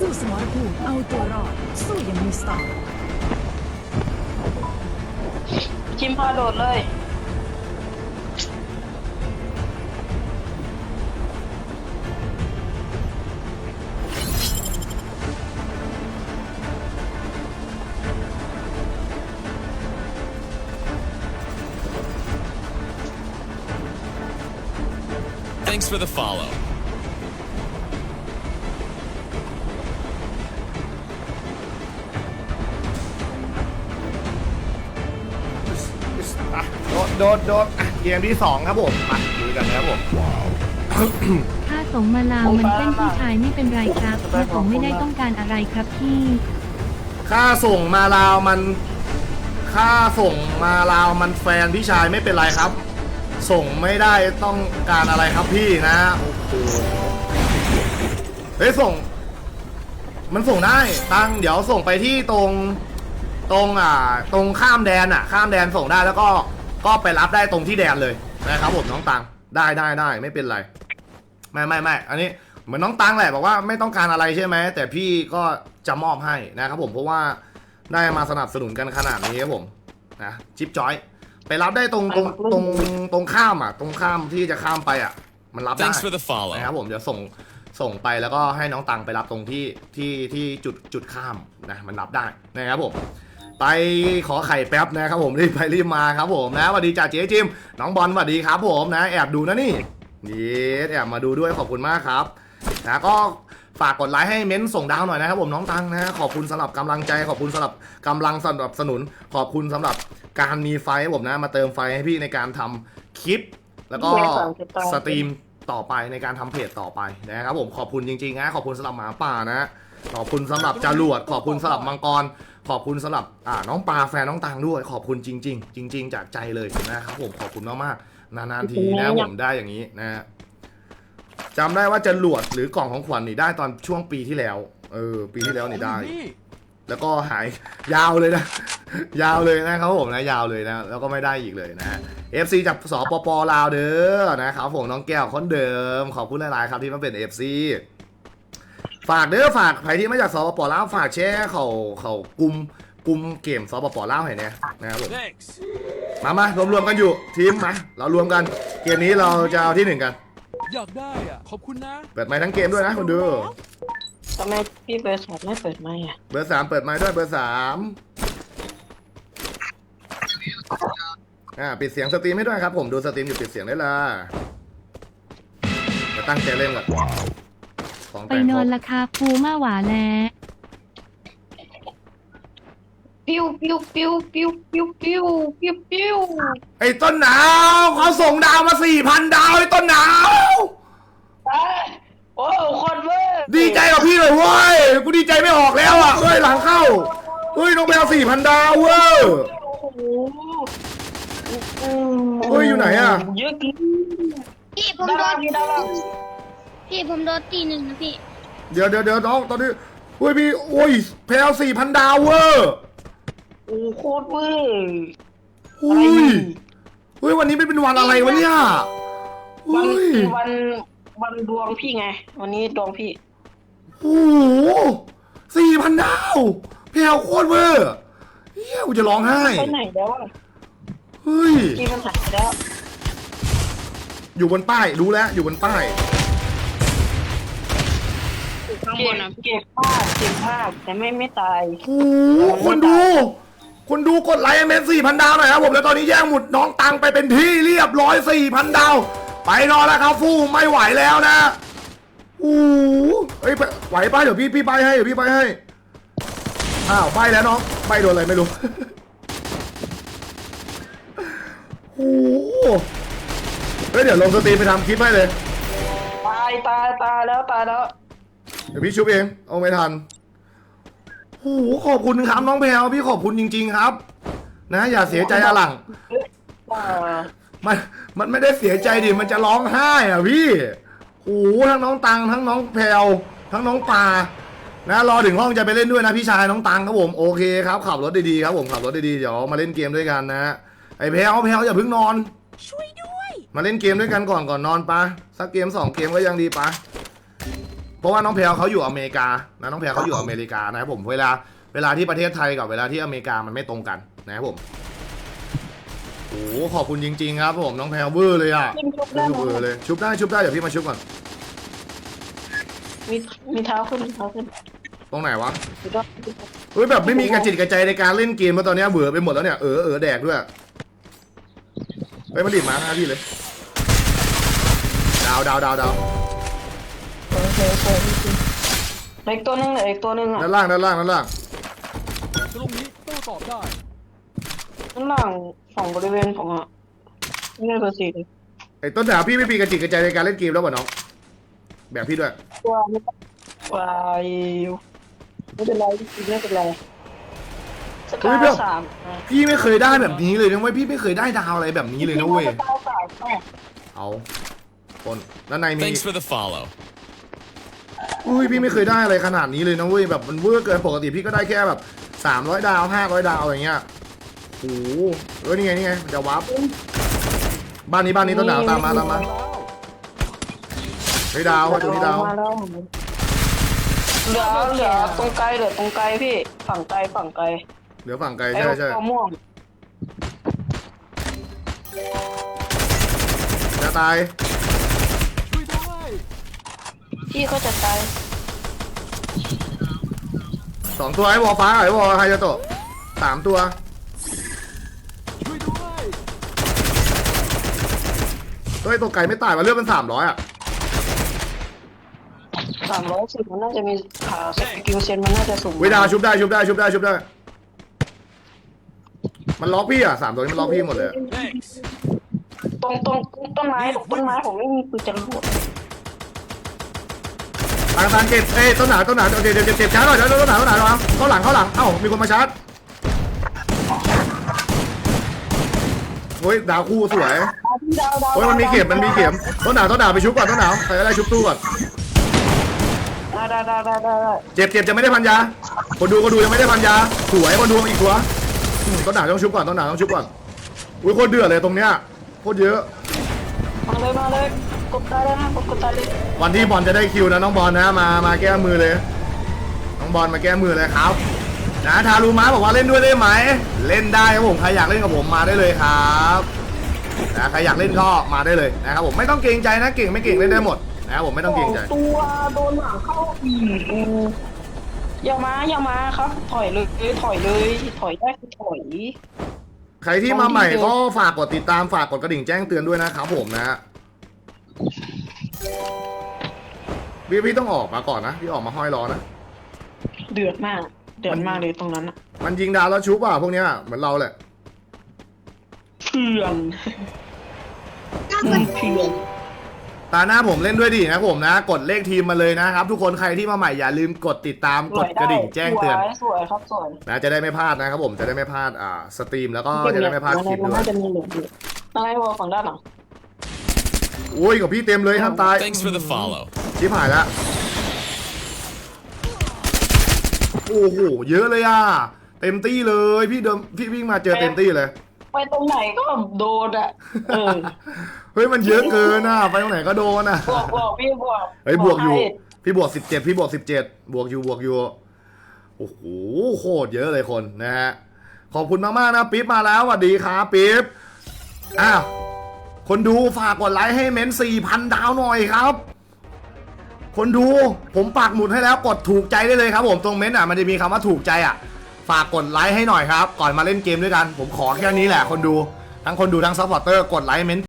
สู้สมรภูมิเอาตัวรอด สู้อย่างมีสไตล์จิมพาโดดเลย Thanks for the follow. โดดโดดโดดอะเกมที่สองครับผมมาดูกันนะครับผม ถ้าส่งมาลาวมันเป็นพี่ชายไม่เป็นไรครับเพราะผมไม่ได้ต้องการอะไรครับพี่ ค่าส่งมาลาวมัน ค่าส่งมาลาวมันแฟนพี่ชายไม่เป็นไรครับ ส่งไม่ได้ต้องการอะไรครับพี่นะโอ้โหเฮ้ยส่ง มันส่งได้ตังเดี๋ยวส่งไปที่ตรง ตรงอ่า ตรงข้ามแดนอะ ข้ามแดนส่งได้แล้วก็ ก็ไปรับได้ตรงที่แดนเลยนะครับผมน้องตังได้ได้ได้ไม่เป็นไร ไม่ไม่ไม่อันนี้เหมือนน้องตังแหละบอกว่าไม่ต้องการอะไรใช่ไหมแต่พี่ก็จะมอบให้นะครับผมเพราะว่าได้มาสนับสนุนกันขนาดนี้ครับผมนะจิ๊บจอย ไปรับได้ตรงตรงตรงตรงข้ามอะ ตรงข้ามที่จะข้ามไปอะ มันรับได้ Thanks for the follow. นะครับผมจะส่งส่งไปแล้วก็ให้น้องตังไปรับตรงที่ที่ที่จุดจุดข้ามนะมันรับได้นะครับผม ไปขอไข่แป๊บนะครับผมรีบไปรีบมาครับผมนะสวัสดีจ่าเจ๊จิมน้องบอลสวัสดีครับผมนะ แอบดูนะนี่นี่แอบมาดูด้วยขอบคุณมากครับนะก็ฝากกดไลค์ให้เม้นต์ส่งดาวหน่อยนะครับผมน้องตังนะขอบคุณสำหรับกำลังใจขอบคุณสำหรับกำลังสนับสนุน ขอบคุณสำหรับการมีไฟให้ผมนะ มาเติมไฟให้พี่ในการทำคลิป แล้วก็สตรีมต่อไปในการทำเพจต่อไปนะครับผมขอบคุณจริงๆนะขอบคุณสำหรับหมาป่านะขอบคุณสำหรับจรวดขอบคุณสำหรับมังกร ขอบคุณสำหรับอ่าน้องปลาแฟนน้องตังด้วย ขอบคุณจริง ๆ จริง ๆ จากใจเลยนะครับผมขอบคุณมากๆนานๆทีนะผมได้อย่างนี้นะฮะจำได้ว่าจรวดหรือกล่องของขวัญนี่ได้ตอนช่วงปีที่แล้ว เออ ปีที่แล้วนี่ได้ แล้วก็หายยาวเลยนะ ยาวเลยนะครับผมนะยาวเลยนะ แล้วก็ไม่ได้อีกเลยนะ FC จากสปปลาวเด้อนะครับผมน้องแก้วคนเดิม ขอบคุณหลายๆครับที่มาเป็น FC ฝากเด้อฝากใครที่มาจากสปปลาวฝากแชร์เขาเขากลุ่มกลุ่มเกมสปปลาวให้เนี่ยนะครับผม Thanks. มามารวมรวมๆกันอยู่ทีมมาเรารวมกัน เกมนี้เราจะเอาที่หนึ่งกัน อยากได้อะ ขอบคุณนะ เปิดไมค์ทั้งเกมด้วยนะคุณดู ทำไมพี่เบอร์สองไม่เปิดไมค์อะเบอร์สามเปิดไมค์ด้วยเบอร์สามอ่าปิดเสียงสตรีมให้ด้วยครับผมดูสตรีมอยู่ปิดเสียงได้เลยมาตั้งใจเล่นก่อน ของไปแต่งนครอนบละคาฟูมาหวาแล้วปิ้วปิ้วปิ้วปิ้วปิ้วปิ้วปิ้วปิ้วไอ้ต้นหนาวเขาส่งดาวมาสี่พันดาวไอ้ต้นหนาวเอ้ยโอ้โคนเวอร์ดีใจกับพี่เลยเว้ย กูดีใจไม่ออกแล้วอะเฮ้ยหลังเข้าเฮ้ยน้องแมวสี่พันดาวเว้ย โอ้โหเฮ้ยอยู่ไหนอะ เยอะกินพี่ผมดาโดรานพี่ดารา พี่ผมโดนตีหนึ่งนะพี่ เดี๋ยวเดี๋ยวเดี๋ยวน้องตอนนี้เฮ้ยพี่โอ้ยแพลสี่พันดาวเว้ยโอ้โคตรเวอร์เฮ้ยเฮ้ยวันนี้ไม่เป็นวันอะไรวะเนี่ยวัเฮ้นยวันวันดวงพี่ไง วันนี้ดวงพี่ โอ้โหสี่พันดาวแพลโคตรเวอร์เฮียกูจะร้องไห้ไปไหนแล้วอะเฮ้ย พี่มันหายไปแล้วอยู่บนป้ายรู้แล้วอยู่บนป้าย ข้างบนอะเจ็บมากเจ็บมากแต่ไม่ไม่ตาย โอ้โหคนดู คนดูกดไลค์เมนสี่พันดาวหน่อยครับผมแล้วตอนนี้แย่งหมุดน้องตังไปเป็นที่เรียบร้อยสี่พันดาว ไปนอนแล้วครับฟู่ไม่ไหวแล้วนะโอ้โหเฮ้ยไปไหวป้าเดี๋ยวพี่พี่ไปให้เดี๋ยวพี่ไปให้อ้าวไปแล้วน้องไปโดนอะไรไม่รู้โอ้โหเฮ้ยเดี๋ยวลงสตรีมไปทำคลิปให้เลย ตายตายตายแล้วตายแล้ว เดี๋ยวพี่ชุบเอง เอาไม่ทันโอ้โหขอบคุณครับน้องแพลวพี่ขอบคุณจริง ๆครับ นะ อย่าเสียใจอาหลังอ่ามันมันไม่ได้เสียใจดิ มันจะร้องไห้อะพี่โอ้โหทั้งน้องตัง ทั้งน้องแพลวทั้งน้องปานะ รอถึงห้องจะไปเล่นด้วยนะพี่ชายน้องตังครับผม โอเคครับ ขับรถดีๆครับผมขับรถดีๆ เดี๋ยวมาเล่นเกมด้วยกันนะ ไอ้แพลวแพลวอย่าเพิ่งนอน ช่วยด้วย มาเล่นเกมด้วยกันก่อนก่อนนอนปะสักเกมสองเกมก็ยังดีปะ เพราะว่าน้องแพลวเขาอยู่อเมริกานะน้องแพลวเขาอยู่อเมริกานะครับผมเวลาเวลาที่ประเทศไทยกับเวลาที่อเมริกามันไม่ตรงกันนะครับผมโอ้โหขอบคุณจริงๆ ครับผมน้องแพลวเวอร์เลยอะยิงชุบได้เวอไหมร์เลยชุบได้ชุบได้เดี๋ยวพี่มาชุบก่อนมีมีเท้าขึ้นมีเท้าขึ้นตรงไหนวะแล้วก็เฮ้ยแบบไม่มีกระจิตกระใจในการเล่นเกมแล้วตอนเนี้ยเบื่อไปหมดแล้วเนี่ยเออเออแดกด้วยไปมาดิมาหน้าพี่เลยดาวดาวดาวดาว โอเคโอเคโอเคเหลืออีกตัวหนึงเหลืออีกตัวหนึงอะด้านล่างด้านล่างด้านล่างตรงนี้โต้ตอบได้ ข้างล่างฝั่งบริเวณของอะนี่เบอร์สี่เลยไอ้ต้นดาวพี่ไม่มีกระจิตกระใจในการเล่นเกมแล้วป่ะน้องแบบพี่ด้วยตัวไม่ต้องวายไม่เป็นไรพี่ไม่เป็นไรสกาสามอะพี่ไม่เคยได้แบบนี้เลยนะเว้ยพี่ไม่เคยได้ดาวอะไรแบบนี้เลยนะเว้ยสกาสามอะเอาคนด้านในมี Thanks for the follow. อุ้ยพี่ไม่เคยได้อะไรขนาดนี้เลยนะเว้ยแบบมันเวอร์เกินปกติพี่ก็ได้แค่แบบสามร้อยดาวห้าร้อยดาวอะไรเงี้ยโอ้โหเออนี่ไงนี่ไงมันจะวับบ้านนี้บ้านนี้ต้นดาวตามมาตามมาเฮ้ยดาวตัวนี้ดาวมาแล้วเหลือเหลือตรงไกลเหลือตรงไกลพี่ฝั่งไกลฝั่งไกลเหลือฝั่งไกลไอ้ใช่ใช่ตัวม่วงจะตายช่วยด้วย พี่เขาจะตายสองตัวไอ้วอลฟ้าไอ้วอลไฮยาโตะสามตัวช่วยด้วยเฮ้ยตัวไก่ไม่ตายมาเลือดเป็นสามร้อยอะสามร้อยสิบมันน่าจะมีขาสกิลเซนมันน่าจะสูงเวดาวชุบได้ชุบได้ชุบได้ชุบได้ มันล็อกพี่อะสามตัวนี้มันล็อกพี่หมดเลยอะ thanks ตรงตรงต้นไม้ต้นไม้ผมไม่มีปืนจรวด ทางทางเก็บเอ้ยต้นหนาต้นหนาเจ็บเจ็บเจ็บเจ็บช้าหน่อยต้นหนาต้นหนาระวังเข้าหลังเข้าหลังเอ้ามีคนมาชาร์จโอ้ยดาวคู่สวยโอ้ยมันมีเข็มมันมีเข็มต้นหนาต้นหนาไปชุบก่อนต้นหนาใครก็ได้ชุบตู้ก่อนได้ได้ได้ได้เจ็บเจ็บจะไม่ได้พันยาคนดูคนดูยังไม่ได้พันยาสวยคนดูอีกตัวต้นหนาต้องชุบก่อนต้นหนาต้องชุบก่อนอุ้ยโคตรเดือดเลยตรงเนี้ยโคตรเยอะมาเลยมาเลย กดตายเลยนะกดกดตายเลยวันที่บอลจะได้คิวนะน้องบอลนะมามาแก้มือเลย น้องบอลมาแก้มือเลยครับนะทารุมะบอกว่าเล่นด้วยได้ไหมเล่นได้ครับผมใครอยากเล่นกับผมมาได้เลยครับนะใครอยากเล่นก็มาได้เลยนะครับผมไม่ต้องเกรงใจนะเก่งไม่เก่งเล่นได้หมดนะครับผมไม่ต้องเกรงใจสตัวโดนหลังเข้าอีกอืมอย่ามาอย่ามาครับ ถอยเลยถอยเลย ถอยได้คือถอย ใครที่มาใหม่ก็ฝากกดติดตามฝากกดกระดิ่งแจ้งเตือนด้วยนะครับผมนะ พี่พี่ต้องออกมาก่อนนะพี่ออกมาห้อยรอนะ เดือดมาก เดือดมากเลยตรงนั้นอะมันยิงดาวแล้วชุบอะพวกเนี้ยเหมือนเราแหละเพื่อนอืมเพื่อนตาหน้าผมเล่นด้วยดินะผมนะ กดเลขทีมมาเลยนะครับ ทุกคนใครที่มาใหม่อย่าลืมกดติดตามกดกระดิ่งแจ้งเตือน สวยสวยครับสวยนะจะได้ไม่พลาดนะครับผมจะได้ไม่พลาดอ่าสตรีมแล้วก็จะได้ไม่พลาดคลิปมันด้วน่ายจะมีเหลืออยู่อะไรวอฝั่งด้านหลัง อุ้ยกับพี่เต็มเลยห้ามตาย Thanks for the follow. ชิบหายละโอ้โหเยอะเลยอะ เต็มตี้เลยพี่เดิมพี่วิ่งมาเจอเต็มตี้เลย ไปตรงไหนก็โดนอะเออเฮ้ยมันเยอะเกินอะไปตรงไหนก็โดนอะ บวกบวกพี่บวกเฮ้ยบวกอยู่ ให้พี่บวกสิบเจ็ดพี่บวกสิบเจ็ดบวกอยู่บวกอยู่ โอ้โหโคตรเยอะเลยคนนะฮะ ขอบคุณมาก ๆ นะ ปิ๊บมาแล้วสวัสดีครับปิ๊บอ้าว คนดูฝากกดไลค์ให้เม้นสี่พันดาวหน่อยครับ คนดูผมปักหมุดให้แล้วกดถูกใจได้เลยครับ ผมตรงเม้นอะมันจะมีคำว่าถูกใจอะ ฝากกดไลค์ให้หน่อยครับ ก่อนมาเล่นเกมด้วยกัน ผมขอแค่นี้แหละ คนดูทั้งคนดูทั้งซัพพอร์เตอร์กดไลค์เม้น